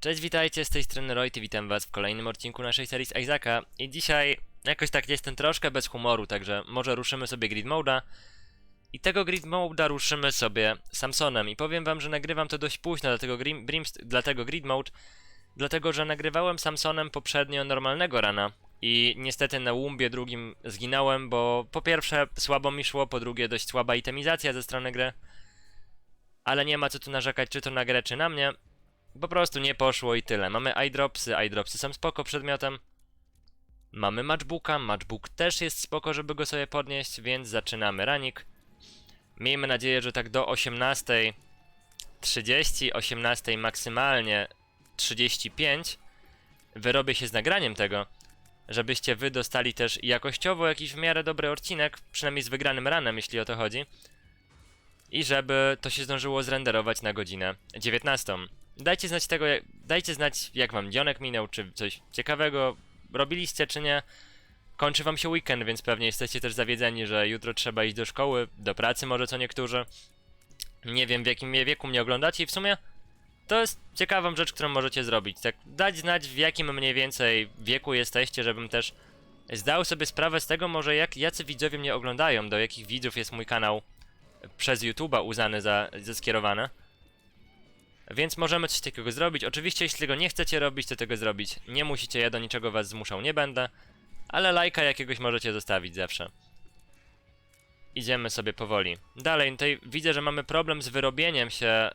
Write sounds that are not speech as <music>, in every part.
Cześć, witajcie, z tej strony Royt i witam was w kolejnym odcinku naszej serii z Isaaca. I dzisiaj jakoś tak jestem troszkę bez humoru, także może ruszymy sobie grid moda i tego grid moda ruszymy sobie Samsonem. I powiem wam, że nagrywam to dość późno, dlatego, grim, Brimst- dlatego grid mode, dlatego że nagrywałem Samsonem poprzednio normalnego rana. I niestety na łumbie drugim zginąłem, bo po pierwsze słabo mi szło, po drugie dość słaba itemizacja ze strony gry, ale nie ma co tu narzekać, czy to na grę, czy na mnie. Po prostu nie poszło i tyle. Mamy eyedropsy, eyedropsy są spoko przedmiotem. Mamy matchbooka, matchbook też jest spoko, żeby go sobie podnieść, więc zaczynamy ranik. Miejmy nadzieję, że tak do 18.30, 18 maksymalnie 35 wyrobię się z nagraniem tego, żebyście wy dostali też jakościowo jakiś w miarę dobry odcinek, przynajmniej z wygranym ranem, jeśli o to chodzi. I żeby to się zdążyło zrenderować na godzinę 19. Dajcie znać tego, jak, dajcie znać jak wam dzionek minął, czy coś ciekawego robiliście, czy nie. Kończy wam się weekend, więc pewnie jesteście też zawiedzeni, że jutro trzeba iść do szkoły, do pracy może co niektórzy. Nie wiem w jakim wieku mnie oglądacie i w sumie to jest ciekawą rzecz, którą możecie zrobić. Tak dać znać w jakim mniej więcej wieku jesteście, żebym też zdał sobie sprawę z tego może jak jacy widzowie mnie oglądają, do jakich widzów jest mój kanał przez YouTube'a uznany za, za skierowane. Więc możemy coś takiego zrobić. Oczywiście, jeśli tego nie chcecie robić, to tego zrobić nie musicie. Ja do niczego was zmuszał nie będę. Ale lajka jakiegoś możecie zostawić zawsze. Idziemy sobie powoli. Dalej, tutaj widzę, że mamy problem z wyrobieniem się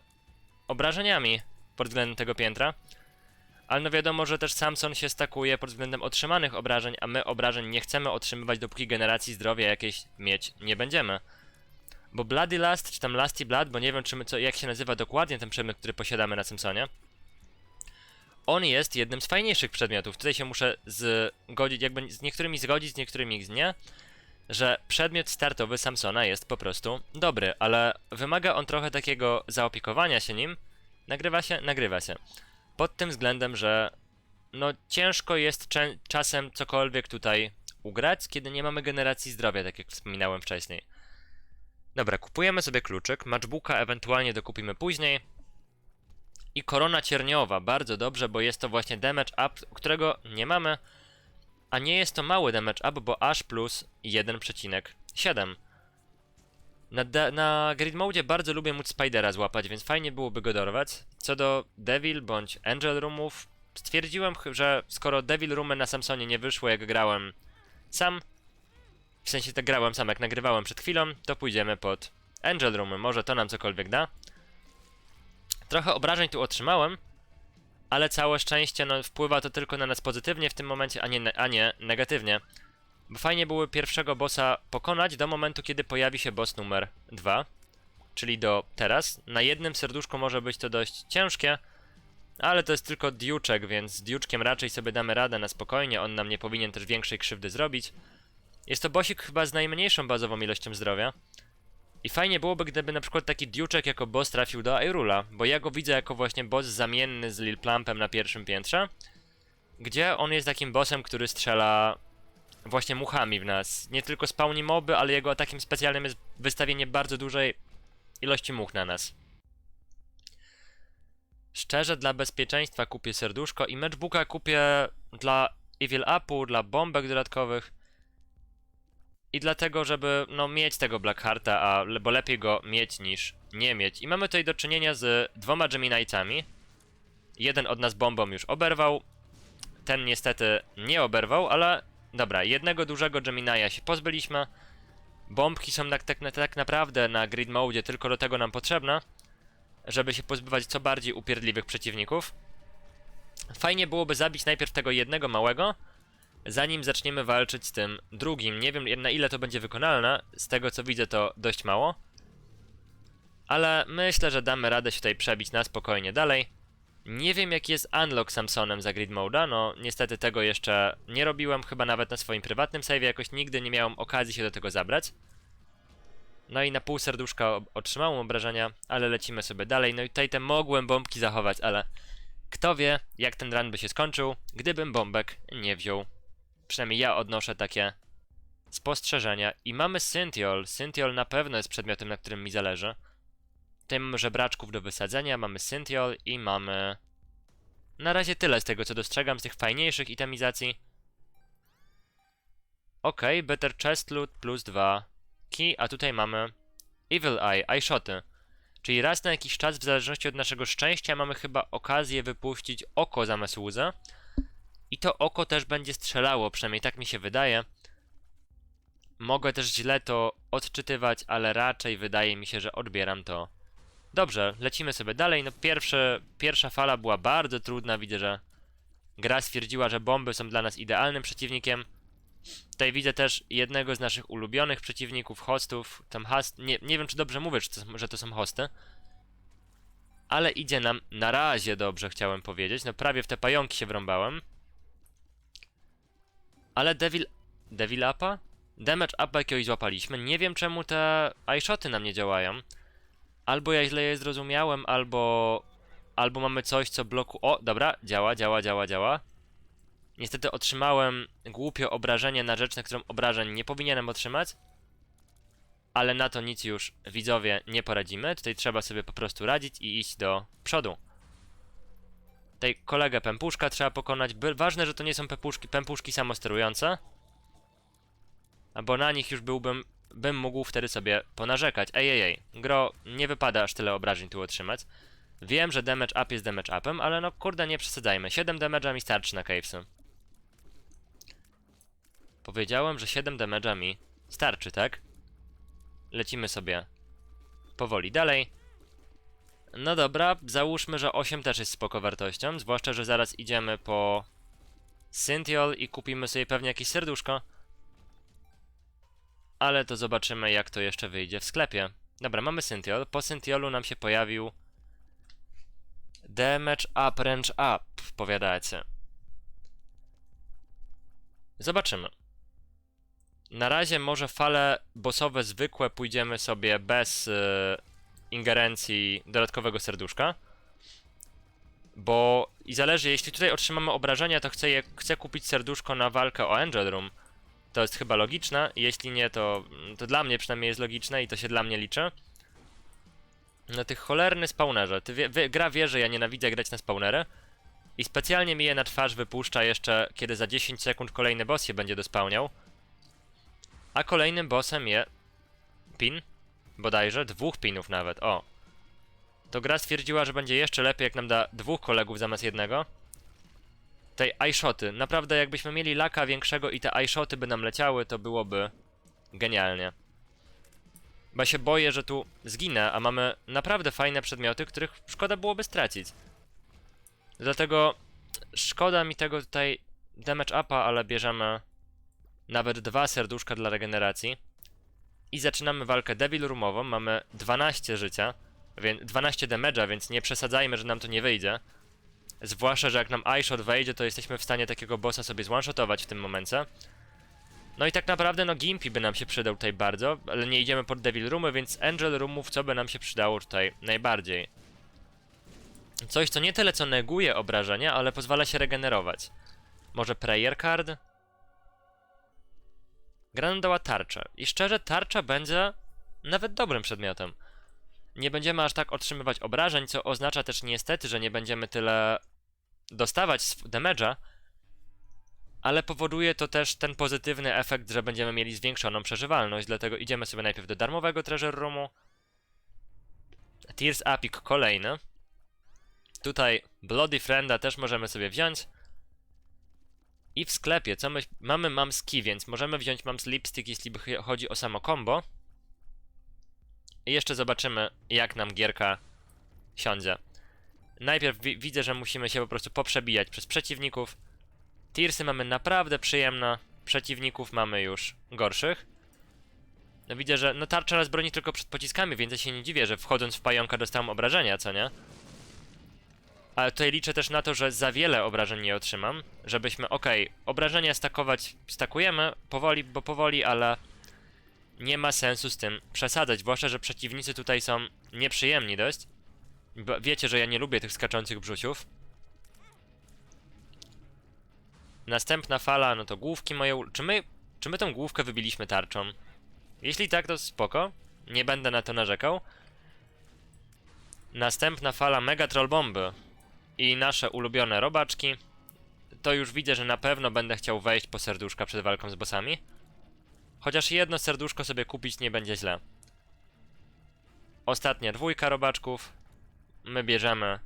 obrażeniami pod względem tego piętra. Ale no wiadomo, że też Samson się stakuje pod względem otrzymanych obrażeń, a my obrażeń nie chcemy otrzymywać, dopóki generacji zdrowia jakieś mieć nie będziemy. Bo Bloody Lust, czy tam Lusty Blood, bo nie wiem czy my, co, jak się nazywa dokładnie ten przedmiot, który posiadamy na Simpsonie. On jest jednym z fajniejszych przedmiotów. Tutaj się muszę zgodzić, jakby z niektórymi zgodzić, z niektórymi nie, że przedmiot startowy Samsona jest po prostu dobry, ale wymaga on trochę takiego zaopiekowania się nim. Nagrywa się? Nagrywa się. Pod tym względem, że no ciężko jest czasem cokolwiek tutaj ugrać, kiedy nie mamy generacji zdrowia, tak jak wspominałem wcześniej. Dobra, kupujemy sobie kluczyk, matchbooka ewentualnie dokupimy później. I korona cierniowa, bardzo dobrze, bo jest to właśnie damage up, którego nie mamy. A nie jest to mały damage up, bo aż plus 1,7. Na, na grid mode bardzo lubię móc Spidera złapać, więc fajnie byłoby go dorwać. Co do Devil bądź Angel Roomów, stwierdziłem, że skoro Devil Roomy na Samsonie nie wyszło jak grałem sam, w sensie tak grałem sam, jak nagrywałem przed chwilą, to pójdziemy pod Angel Room. Może to nam cokolwiek da. Trochę obrażeń tu otrzymałem, ale całe szczęście no, wpływa to tylko na nas pozytywnie w tym momencie, a nie, a nie negatywnie. Bo fajnie były pierwszego bossa pokonać do momentu, kiedy pojawi się boss numer 2, czyli do teraz. Na jednym serduszku może być to dość ciężkie, ale to jest tylko diuczek, więc z diuczkiem raczej sobie damy radę na spokojnie, on nam nie powinien też większej krzywdy zrobić. Jest to bossik chyba z najmniejszą bazową ilością zdrowia. I fajnie byłoby, gdyby na przykład taki Duczek jako boss trafił do Airula, bo ja go widzę jako właśnie boss zamienny z Lil Plumpem na pierwszym piętrze, gdzie on jest takim bossem, który strzela właśnie muchami w nas. Nie tylko spawni moby, ale jego atakiem specjalnym jest wystawienie bardzo dużej ilości much na nas. Szczerze dla bezpieczeństwa kupię serduszko i matchbooka kupię dla Evil Upu, dla bombek dodatkowych. I dlatego, żeby no, mieć tego Blackhearta, a bo lepiej go mieć niż nie mieć. I mamy tutaj do czynienia z dwoma Geminite'ami. Jeden od nas bombą już oberwał. Ten niestety nie oberwał, ale dobra, jednego dużego Gemini'a się pozbyliśmy. Bombki są tak, tak, tak naprawdę na grid mode tylko do tego nam potrzebne, żeby się pozbywać co bardziej upierdliwych przeciwników. Fajnie byłoby zabić najpierw tego jednego małego, zanim zaczniemy walczyć z tym drugim. Nie wiem na ile to będzie wykonalne, z tego co widzę to dość mało. Ale myślę, że damy radę się tutaj przebić na spokojnie dalej. Nie wiem jaki jest unlock Samsonem za grid moda, no niestety tego jeszcze nie robiłem, chyba nawet na swoim prywatnym save jakoś nigdy nie miałem okazji się do tego zabrać. No i na pół serduszka otrzymałem obrażenia, ale lecimy sobie dalej. No i tutaj te mogłem bombki zachować, ale kto wie jak ten run by się skończył, gdybym bombek nie wziął. Przynajmniej ja odnoszę takie spostrzeżenia. I mamy Synthiol. Synthiol na pewno jest przedmiotem, na którym mi zależy. Tutaj mamy żebraczków do wysadzenia, mamy Synthiol i mamy na razie tyle z tego, co dostrzegam, z tych fajniejszych itemizacji. Okej, Better Chest Loot plus 2 Key, a tutaj mamy Evil Eye, Eye Shoty. Czyli raz na jakiś czas, w zależności od naszego szczęścia, mamy chyba okazję wypuścić oko zamiast łza. I to oko też będzie strzelało, przynajmniej tak mi się wydaje. Mogę też źle to odczytywać, ale raczej wydaje mi się, że odbieram to. Dobrze, lecimy sobie dalej. No pierwsze, pierwsza fala była bardzo trudna. Widzę, że gra stwierdziła, że bomby są dla nas idealnym przeciwnikiem. Tutaj widzę też jednego z naszych ulubionych przeciwników, hostów. Tam host, nie, nie wiem, czy dobrze mówię, czy to, że to są hosty. Ale idzie nam na razie dobrze, chciałem powiedzieć. No prawie w te pająki się wrąbałem. Ale Devil... Devil Upa? Damage Upa jakiegoś złapaliśmy. Nie wiem czemu te iShoty nam nie działają. Albo ja źle je zrozumiałem, albo... Albo mamy coś, co bloku... O, dobra, działa, działa, działa, działa. Niestety otrzymałem głupio obrażenie na rzecz, na którą obrażeń nie powinienem otrzymać. Ale na to nic już, widzowie, nie poradzimy. Tutaj trzeba sobie po prostu radzić i iść do przodu. Tej kolegę pępuszka trzeba pokonać. By, ważne, że to nie są pępuszki, pępuszki samosterujące. Bo na nich już byłbym, bym mógł wtedy sobie ponarzekać. Ej, ej, ej, gro, nie wypada aż tyle obrażeń tu otrzymać. Wiem, że damage up jest damage upem, ale no kurde, nie przesadzajmy. 7 damage'a mi starczy na cavesy. Powiedziałem, że 7 damage'a mi starczy, tak? Lecimy sobie powoli dalej. No dobra, załóżmy, że 8 też jest spoko wartością, zwłaszcza, że zaraz idziemy po Synthiol i kupimy sobie pewnie jakieś serduszko. Ale to zobaczymy, jak to jeszcze wyjdzie w sklepie. Dobra, mamy Synthiol. Po Synthiolu nam się pojawił Damage up, range up, powiadacie. Zobaczymy. Na razie może fale bossowe zwykłe pójdziemy sobie bez y, ingerencji dodatkowego serduszka. Bo i zależy, jeśli tutaj otrzymamy obrażenia, to chcę, je, chcę kupić serduszko na walkę o Angel Room. To jest chyba logiczne. Jeśli nie, to, to dla mnie przynajmniej jest logiczne i to się dla mnie liczy. No tych cholerny spawnerze. Ty wie, wie, gra wie, że ja nienawidzę grać na spawnery. I specjalnie mi je na twarz wypuszcza jeszcze, kiedy za 10 sekund kolejny boss się będzie dospałniał. A kolejnym bossem je... Pin? Bodajże, dwóch pinów nawet, o. To gra stwierdziła, że będzie jeszcze lepiej, jak nam da dwóch kolegów zamiast jednego. Tej iShoty. Naprawdę, jakbyśmy mieli laka większego i te iShoty by nam leciały, to byłoby genialnie. Bo się boję, że tu zginę, a mamy naprawdę fajne przedmioty, których szkoda byłoby stracić. Dlatego szkoda mi tego tutaj damage upa, ale bierzemy nawet dwa serduszka dla regeneracji. I zaczynamy walkę Devil Roomową, mamy 12 życia, więc 12 damage'a, więc nie przesadzajmy, że nam to nie wyjdzie. Zwłaszcza, że jak nam iShot wejdzie, to jesteśmy w stanie takiego bossa sobie zwanshotować w tym momencie. No i tak naprawdę, no Gimpy by nam się przydał tutaj bardzo, ale nie idziemy pod Devil Roomy, więc Angel Roomów co by nam się przydało tutaj najbardziej? Coś, co nie tyle co neguje obrażenia, ale pozwala się regenerować. Może Prayer Card? Gra nam dała tarczę. I szczerze, tarcza będzie nawet dobrym przedmiotem. Nie będziemy aż tak otrzymywać obrażeń, co oznacza też niestety, że nie będziemy tyle dostawać damage'a, ale powoduje to też ten pozytywny efekt, że będziemy mieli zwiększoną przeżywalność, dlatego idziemy sobie najpierw do darmowego Treasure Roomu. Tears Epic kolejny. Tutaj Bloody Frienda też możemy sobie wziąć. I w sklepie, co my... Mamy Mom's Key, więc możemy wziąć Mom's Lipstick, jeśli chodzi o samo combo. I jeszcze zobaczymy, jak nam gierka siądzie. Najpierw wi widzę, że musimy się po prostu poprzebijać przez przeciwników. Tearsy mamy naprawdę przyjemne, przeciwników mamy już gorszych. No widzę, że no tarcza nas broni tylko przed pociskami, więc ja się nie dziwię, że wchodząc w pająka dostałem obrażenia, co nie? Ale tutaj liczę też na to, że za wiele obrażeń nie otrzymam, żebyśmy, okej, okay, obrażenia stakować, stakujemy, powoli, bo powoli, ale nie ma sensu z tym przesadzać, zwłaszcza, że przeciwnicy tutaj są nieprzyjemni dość. Bo wiecie, że ja nie lubię tych skaczących brzusiów. Następna fala, no to główki moje... Czy my, czy my tą główkę wybiliśmy tarczą? Jeśli tak, to spoko. Nie będę na to narzekał. Następna fala Mega Troll Bomby. I nasze ulubione robaczki, to już widzę, że na pewno będę chciał wejść po serduszka przed walką z bossami. Chociaż jedno serduszko sobie kupić nie będzie źle. Ostatnia dwójka robaczków. My bierzemy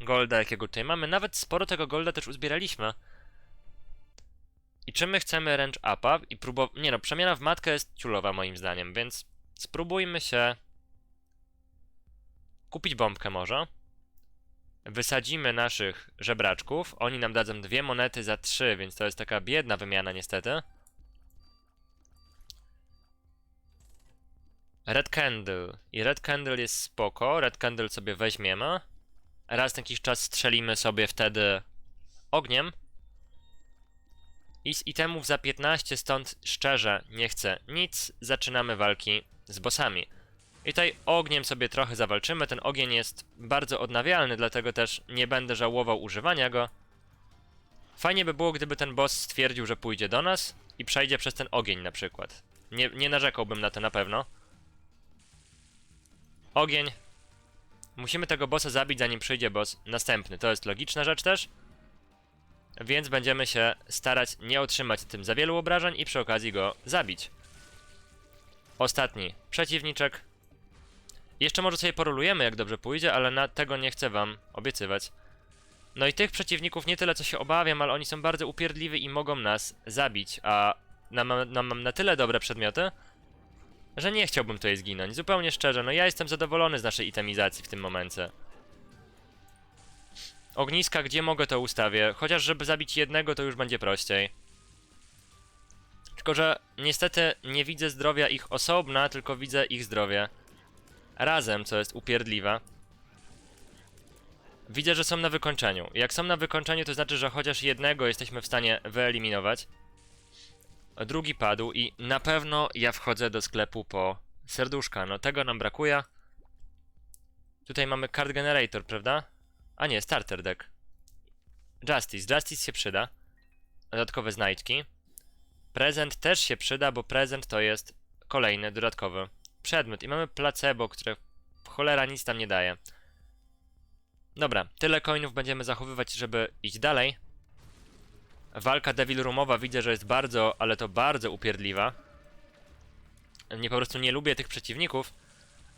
golda, jakiego tutaj mamy. Nawet sporo tego golda też uzbieraliśmy. I czy my chcemy range upa i próbować... Nie no, przemiana w matkę jest ciulowa moim zdaniem, więc spróbujmy się kupić bombkę może. Wysadzimy naszych żebraczków. Oni nam dadzą dwie monety za trzy, więc to jest taka biedna wymiana niestety. Red Candle. I Red Candle jest spoko. Red Candle sobie weźmiemy. Raz na jakiś czas strzelimy sobie wtedy ogniem. I z itemów za 15, stąd szczerze nie chcę nic. Zaczynamy walki z bossami. I tutaj ogniem sobie trochę zawalczymy. Ten ogień jest bardzo odnawialny, dlatego też nie będę żałował używania go. Fajnie by było, gdyby ten boss stwierdził, że pójdzie do nas i przejdzie przez ten ogień na przykład. Nie, nie narzekałbym na to na pewno. Ogień. Musimy tego bossa zabić, zanim przyjdzie boss następny. To jest logiczna rzecz też. Więc będziemy się starać nie otrzymać tym za wielu obrażeń i przy okazji go zabić. Ostatni przeciwniczek. Jeszcze może sobie porolujemy, jak dobrze pójdzie, ale na tego nie chcę wam obiecywać. No i tych przeciwników nie tyle co się obawiam, ale oni są bardzo upierdliwi i mogą nas zabić, a na, na, mam na tyle dobre przedmioty, że nie chciałbym tutaj zginąć. Zupełnie szczerze, no ja jestem zadowolony z naszej itemizacji w tym momencie. Ogniska, gdzie mogę to ustawię, chociaż żeby zabić jednego to już będzie prościej. Tylko, że niestety nie widzę zdrowia ich osobna, tylko widzę ich zdrowie razem, co jest upierdliwe. Widzę, że są na wykończeniu. Jak są na wykończeniu, to znaczy, że chociaż jednego jesteśmy w stanie wyeliminować. Drugi padł i na pewno ja wchodzę do sklepu po serduszka. No tego nam brakuje. Tutaj mamy card generator, prawda? A nie, starter deck. Justice. Justice się przyda. Dodatkowe znajdźki. Prezent też się przyda, bo prezent to jest kolejny dodatkowy przedmiot. I mamy placebo, które cholera nic tam nie daje. Dobra, tyle coinów będziemy zachowywać, żeby iść dalej. Walka Devil Roomowa widzę, że jest bardzo, ale to bardzo upierdliwa. Nie po prostu nie lubię tych przeciwników,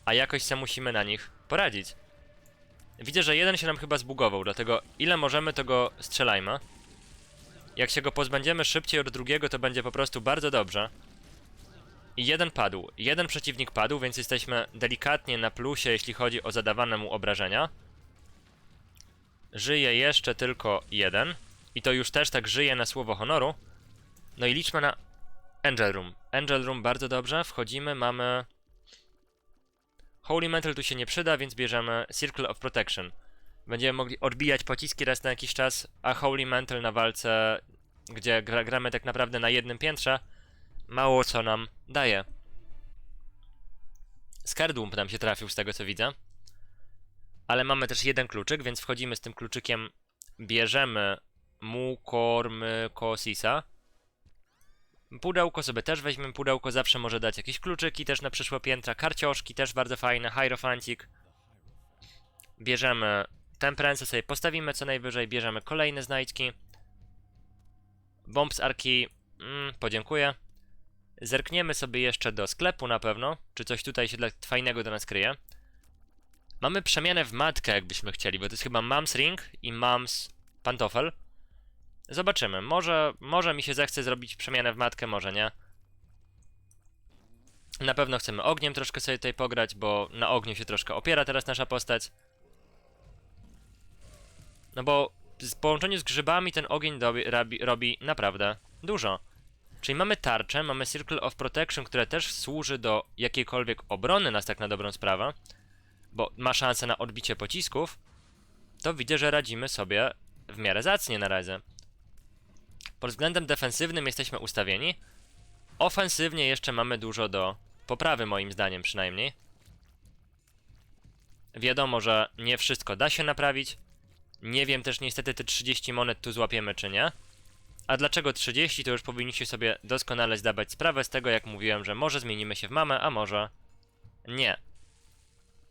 a jakoś se musimy na nich poradzić. Widzę, że jeden się nam chyba zbugował, dlatego ile możemy, to go strzelajmy. Jak się go pozbędziemy szybciej od drugiego, to będzie po prostu bardzo dobrze. I jeden padł. Jeden przeciwnik padł, więc jesteśmy delikatnie na plusie, jeśli chodzi o zadawane mu obrażenia. Żyje jeszcze tylko jeden. I to już też tak żyje na słowo honoru. No i liczmy na Angel Room. Angel Room bardzo dobrze. Wchodzimy, mamy... Holy Mental tu się nie przyda, więc bierzemy Circle of Protection. Będziemy mogli odbijać pociski raz na jakiś czas, a Holy Mental na walce, gdzie gra, gramy tak naprawdę na jednym piętrze, mało co nam daje. Skardłump nam się trafił z tego co widzę. Ale mamy też jeden kluczyk, więc wchodzimy z tym kluczykiem, bierzemy Mukormykosisa. Pudełko sobie też weźmiemy, pudełko zawsze może dać jakieś kluczyki też na przyszłe piętra, karcioszki też bardzo fajne, hierofancik. Bierzemy temperance, sobie postawimy co najwyżej, bierzemy kolejne znajdźki. Bomb z arki, mm, podziękuję. Zerkniemy sobie jeszcze do sklepu na pewno, czy coś tutaj się dla fajnego do nas kryje. Mamy przemianę w matkę, jakbyśmy chcieli, bo to jest chyba Mams Ring i Mams Pantofel. Zobaczymy, może, może mi się zechce zrobić przemianę w matkę, może nie. Na pewno chcemy ogniem troszkę sobie tutaj pograć, bo na ogniu się troszkę opiera teraz nasza postać. No bo w połączeniu z grzybami ten ogień robi, robi naprawdę dużo. Czyli mamy tarczę, mamy Circle of Protection, które też służy do jakiejkolwiek obrony nas tak na dobrą sprawę, bo ma szansę na odbicie pocisków, to widzę, że radzimy sobie w miarę zacnie na razie. Pod względem defensywnym jesteśmy ustawieni. Ofensywnie jeszcze mamy dużo do poprawy, moim zdaniem przynajmniej. Wiadomo, że nie wszystko da się naprawić. Nie wiem też niestety te 30 monet tu złapiemy czy nie. A dlaczego 30 to już powinniście sobie doskonale zdawać sprawę z tego, jak mówiłem, że może zmienimy się w mamę, a może nie.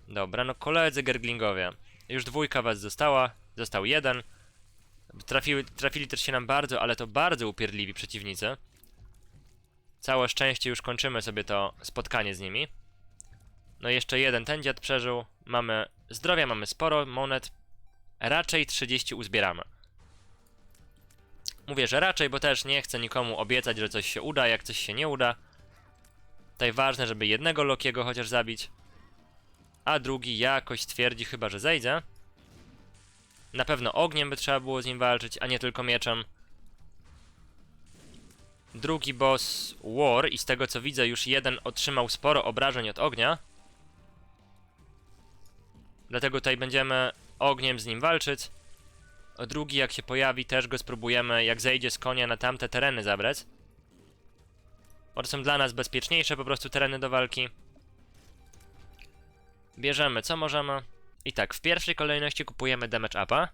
Dobra, no koledzy gerglingowie. Już dwójka was została. został jeden. Trafiły, trafili też się nam bardzo, ale to bardzo upierdliwi przeciwnicy. Całe szczęście już kończymy sobie to spotkanie z nimi. No jeszcze jeden ten dziad przeżył. Mamy zdrowia, mamy sporo monet. Raczej 30 uzbieramy. Mówię, że raczej, bo też nie chcę nikomu obiecać, że coś się uda, jak coś się nie uda. Tutaj ważne, żeby jednego Lokiego chociaż zabić. A drugi jakoś twierdzi chyba, że zejdzie. Na pewno ogniem by trzeba było z nim walczyć, a nie tylko mieczem. Drugi boss War i z tego co widzę już jeden otrzymał sporo obrażeń od ognia. Dlatego tutaj będziemy ogniem z nim walczyć. Drugi jak się pojawi też go spróbujemy jak zejdzie z konia na tamte tereny zabrać. To są dla nas bezpieczniejsze po prostu tereny do walki. Bierzemy co możemy. I tak, w pierwszej kolejności kupujemy damage upa.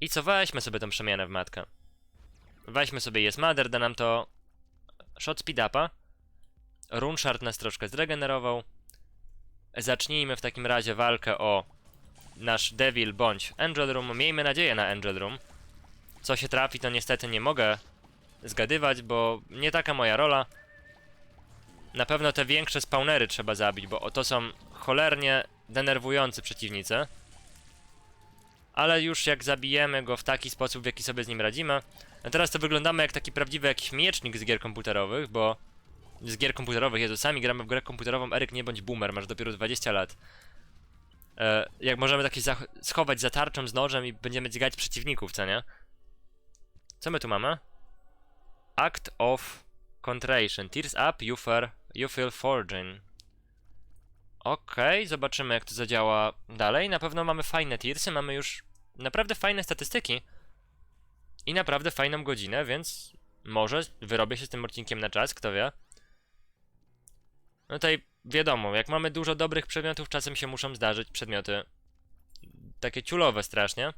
I co, weźmy sobie tą przemianę w matkę. Weźmy sobie Yes Mother, da nam to shot speed upa. Runeshard nas troszkę zregenerował. Zacznijmy w takim razie walkę o nasz Devil bądź Angel Room. Miejmy nadzieję na Angel Room. Co się trafi, to niestety nie mogę zgadywać, bo nie taka moja rola. Na pewno te większe spawnery trzeba zabić, bo to są cholernie denerwujący przeciwnicy. Ale już jak zabijemy go w taki sposób, w jaki sobie z nim radzimy. No teraz to wyglądamy jak taki prawdziwy jakiś miecznik z gier komputerowych, bo... Z gier komputerowych, Jezu, sami gramy w grę komputerową, Eryk nie bądź boomer, masz dopiero 20 lat. E, jak możemy takie zach- schować za tarczą z nożem i będziemy dźgać przeciwników, co nie? Co my tu mamy? Act of Contration. Tears up, you, feel, you feel forging. Okej, zobaczymy jak to zadziała dalej. Na pewno mamy fajne tearsy, mamy już naprawdę fajne statystyki. I naprawdę fajną godzinę, więc może wyrobię się z tym odcinkiem na czas, kto wie. No tutaj wiadomo, jak mamy dużo dobrych przedmiotów, czasem się muszą zdarzyć przedmioty takie ciulowe strasznie.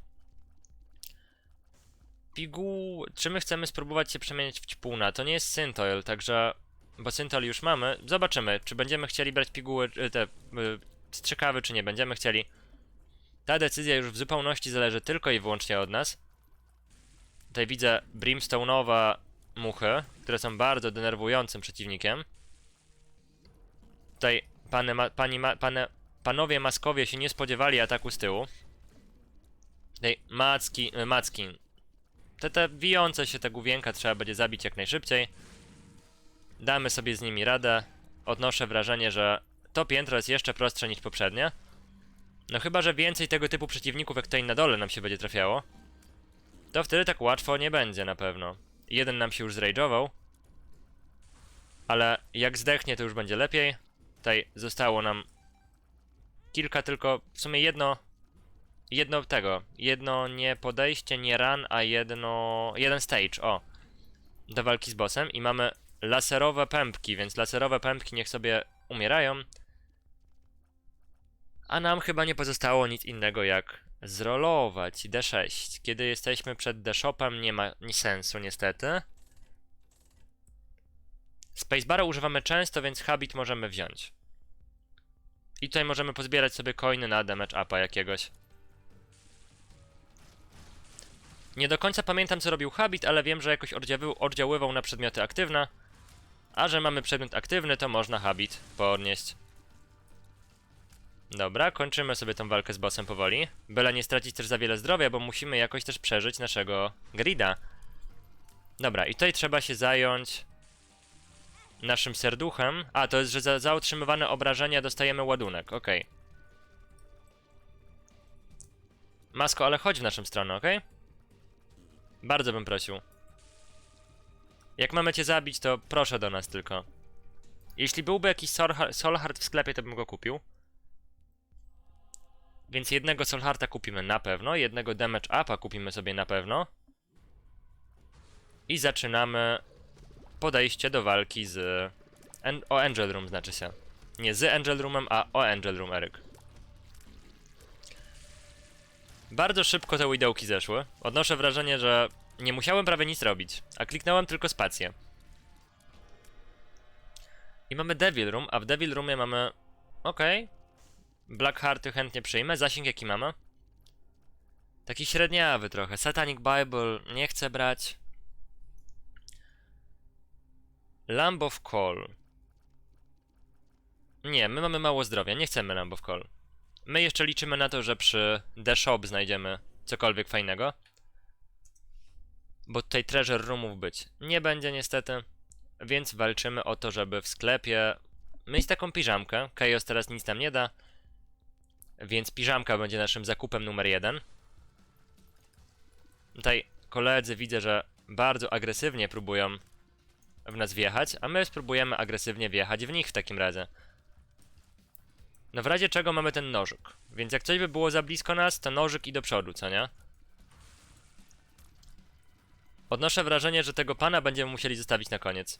Piguł... Czy my chcemy spróbować się przemienić w ćpuna? To nie jest Syntoil, także... Bo Syntoil już mamy. Zobaczymy, czy będziemy chcieli brać piguły, y, te... Y, strzykawy, czy nie będziemy chcieli. Ta decyzja już w zupełności zależy tylko i wyłącznie od nas. Tutaj widzę brimstone'owe muchy, które są bardzo denerwującym przeciwnikiem. Tutaj pany, ma, pani, ma, pane, panowie maskowie się nie spodziewali ataku z tyłu. Tutaj macki, y, macki. Te, te wijące się te główienka trzeba będzie zabić jak najszybciej. Damy sobie z nimi radę. Odnoszę wrażenie, że to piętro jest jeszcze prostsze niż poprzednie. No chyba, że więcej tego typu przeciwników jak tutaj na dole nam się będzie trafiało. To wtedy tak łatwo nie będzie na pewno. Jeden nam się już zrage'ował. Ale jak zdechnie to już będzie lepiej. Tutaj zostało nam kilka tylko, w sumie jedno jedno tego, jedno nie podejście, nie run, a jedno, jeden stage, o, do walki z bossem i mamy laserowe pępki, więc laserowe pępki niech sobie umierają. A nam chyba nie pozostało nic innego jak zrolować D6. Kiedy jesteśmy przed D-shopem nie ma sensu niestety. Spacebara używamy często, więc habit możemy wziąć. I tutaj możemy pozbierać sobie coiny na damage upa jakiegoś. Nie do końca pamiętam co robił Habit, ale wiem, że jakoś oddziały- oddziaływał na przedmioty aktywne. A że mamy przedmiot aktywny, to można Habit podnieść. Dobra, kończymy sobie tą walkę z bossem powoli. Byle nie stracić też za wiele zdrowia, bo musimy jakoś też przeżyć naszego grida. Dobra, i tutaj trzeba się zająć naszym serduchem. A, to jest, że za, za otrzymywane obrażenia dostajemy ładunek, okej. Masko, ale chodź w naszą stronę, okej? Bardzo bym prosił. Jak mamy cię zabić, to proszę do nas tylko. Jeśli byłby jakiś Solha- Solhard w sklepie, to bym go kupił. Więc jednego Solharta kupimy na pewno, jednego Damage Upa kupimy sobie na pewno. I zaczynamy podejście do walki z... An o Angel Room znaczy się. Nie z Angel Roomem, a o Angel Room, Eryk. Bardzo szybko te widełki zeszły. Odnoszę wrażenie, że nie musiałem prawie nic robić, a kliknąłem tylko spację. I mamy Devil Room, a w Devil Roomie mamy... Okej. Blackhearty chętnie przyjmę. Zasięg jaki mamy? Taki średniawy trochę. Satanic Bible nie chcę brać. Lamb of Call. Nie, my mamy mało zdrowia, nie chcemy Lamb of Call. My jeszcze liczymy na to, że przy The Shop znajdziemy cokolwiek fajnego. Bo tutaj treasure roomów być nie będzie niestety. Więc walczymy o to, żeby w sklepie mieć taką piżamkę. Chaos teraz nic nam nie da. Więc piżamka będzie naszym zakupem numer jeden. Tutaj koledzy widzę, że bardzo agresywnie próbują w nas wjechać, a my spróbujemy agresywnie wjechać w nich w takim razie. No w razie czego mamy ten nożyk. Więc jak coś by było za blisko nas, to nożyk i do przodu, co nie? Odnoszę wrażenie, że tego pana będziemy musieli zostawić na koniec.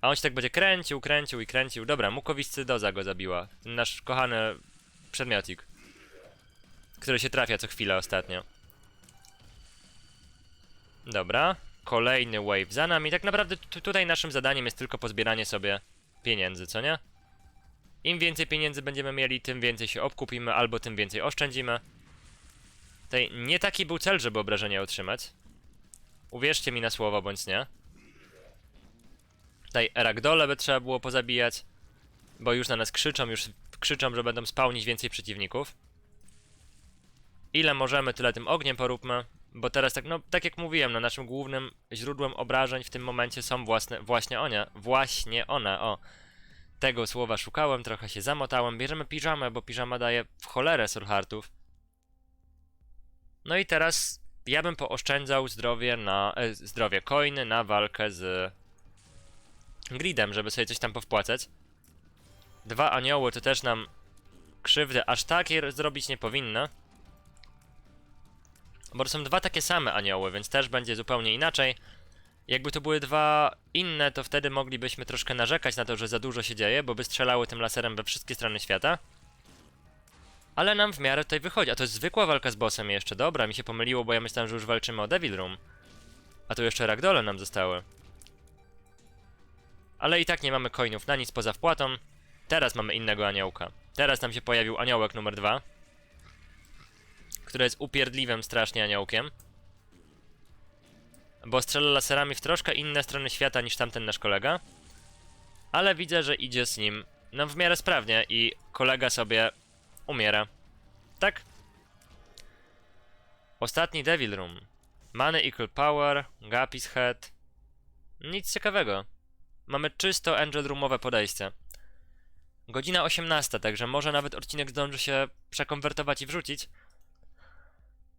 A on się tak będzie kręcił, kręcił i kręcił. Dobra, mukowiscydoza go zabiła. Ten nasz kochany przedmiotik. Który się trafia co chwilę ostatnio. Dobra. Kolejny wave za nami. Tak naprawdę tu- tutaj naszym zadaniem jest tylko pozbieranie sobie pieniędzy, co nie? Im więcej pieniędzy będziemy mieli, tym więcej się obkupimy, albo tym więcej oszczędzimy. Tutaj nie taki był cel, żeby obrażenia otrzymać. Uwierzcie mi na słowo, bądź nie. Tutaj ragdole by trzeba było pozabijać, bo już na nas krzyczą, już krzyczą, że będą spałnić więcej przeciwników. Ile możemy, tyle tym ogniem poróbmy, bo teraz tak, no tak jak mówiłem, no naszym głównym źródłem obrażeń w tym momencie są własne, właśnie one, właśnie one, o. Tego słowa szukałem, trochę się zamotałem. Bierzemy piżamę, bo piżama daje w cholerę surhartów. No i teraz ja bym pooszczędzał zdrowie na. E, zdrowie coiny na walkę z gridem, żeby sobie coś tam powpłacać. Dwa anioły to też nam krzywdy aż takiej zrobić nie powinno. Bo to są dwa takie same anioły, więc też będzie zupełnie inaczej. Jakby to były dwa inne, to wtedy moglibyśmy troszkę narzekać na to, że za dużo się dzieje, bo by strzelały tym laserem we wszystkie strony świata. Ale nam w miarę tutaj wychodzi. A to jest zwykła walka z bossem jeszcze. Dobra, mi się pomyliło, bo ja myślałem, że już walczymy o Devil Room. A tu jeszcze ragdole nam zostały. Ale i tak nie mamy coinów na nic poza wpłatą. Teraz mamy innego aniołka. Teraz nam się pojawił aniołek numer dwa. Który jest upierdliwym strasznie aniołkiem. Bo strzela laserami w troszkę inne strony świata niż tamten nasz kolega. Ale widzę, że idzie z nim no w miarę sprawnie i kolega sobie umiera. Tak? Ostatni Devil Room. Money Equal Power, Gapis Head. Nic ciekawego. Mamy czysto Angel Roomowe podejście. Godzina 18, także może nawet odcinek zdąży się przekonwertować i wrzucić.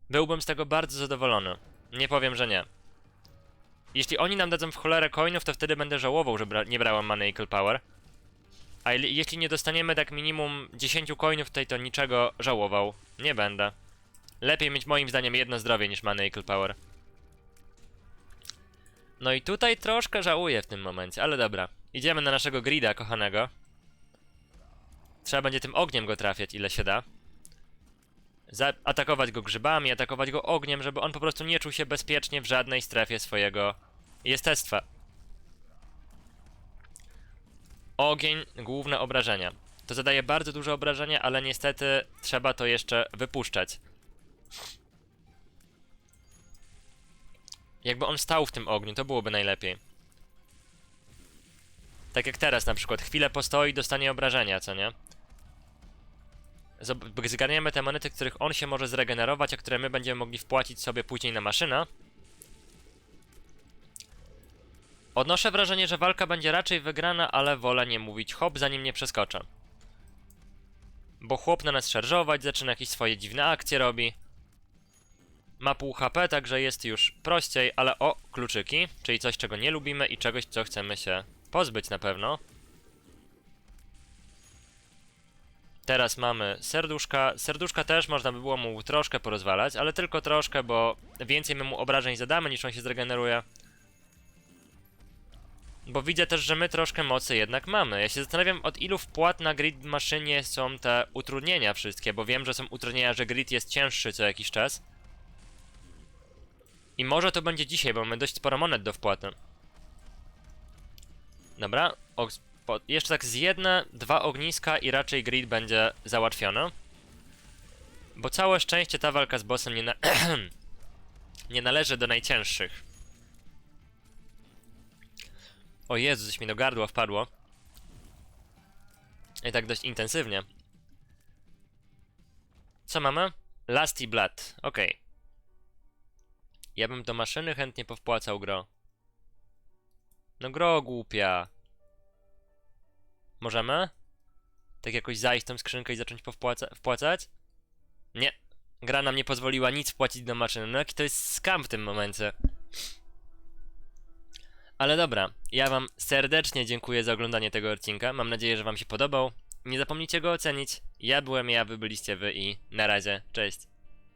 Byłbym z tego bardzo zadowolony. Nie powiem, że nie. Jeśli oni nam dadzą w cholerę coinów, to wtedy będę żałował, że bra nie brałem Equal Power. A je- jeśli nie dostaniemy tak minimum 10 coinów tutaj, to niczego żałował. Nie będę. Lepiej mieć moim zdaniem jedno zdrowie niż Equal Power. No i tutaj troszkę żałuję w tym momencie, ale dobra. Idziemy na naszego grida kochanego. Trzeba będzie tym ogniem go trafiać, ile się da. Zaatakować go grzybami, atakować go ogniem, żeby on po prostu nie czuł się bezpiecznie w żadnej strefie swojego jestestwa. Ogień, główne obrażenia. To zadaje bardzo duże obrażenia, ale niestety trzeba to jeszcze wypuszczać. Jakby on stał w tym ogniu, to byłoby najlepiej. Tak jak teraz na przykład, chwilę postoi, dostanie obrażenia, co nie? Zgarniemy te monety, których on się może zregenerować, a które my będziemy mogli wpłacić sobie później na maszynę. Odnoszę wrażenie, że walka będzie raczej wygrana, ale wolę nie mówić hop, zanim nie przeskoczę. Bo chłop na nas szarżować, zaczyna jakieś swoje dziwne akcje robi. Ma pół HP, także jest już prościej, ale o, kluczyki, czyli coś, czego nie lubimy i czegoś, co chcemy się pozbyć na pewno. Teraz mamy serduszka. Serduszka też można by było mu troszkę porozwalać, ale tylko troszkę, bo więcej my mu obrażeń zadamy niż on się zregeneruje. Bo widzę też, że my troszkę mocy jednak mamy. Ja się zastanawiam, od ilu wpłat na grid maszynie są te utrudnienia wszystkie, bo wiem, że są utrudnienia, że grid jest cięższy co jakiś czas. I może to będzie dzisiaj, bo mamy dość sporo monet do wpłaty. Dobra, po, jeszcze tak z jedne, dwa ogniska i raczej grid będzie załatwione. Bo całe szczęście ta walka z bossem nie, na <clears throat> nie należy do najcięższych. O Jezu, coś mi do gardła wpadło. I tak dość intensywnie. Co mamy? Lusty Blood, okej. Ja bym do maszyny chętnie powpłacał gro. No gro głupia. Możemy? Tak jakoś zajść tą skrzynkę i zacząć powpłaca- wpłacać? Nie. Gra nam nie pozwoliła nic wpłacić do maszyny. No jaki to jest skam w tym momencie. Ale dobra, ja wam serdecznie dziękuję za oglądanie tego odcinka. Mam nadzieję, że wam się podobał. Nie zapomnijcie go ocenić. Ja byłem ja, wy byliście wy i na razie. Cześć.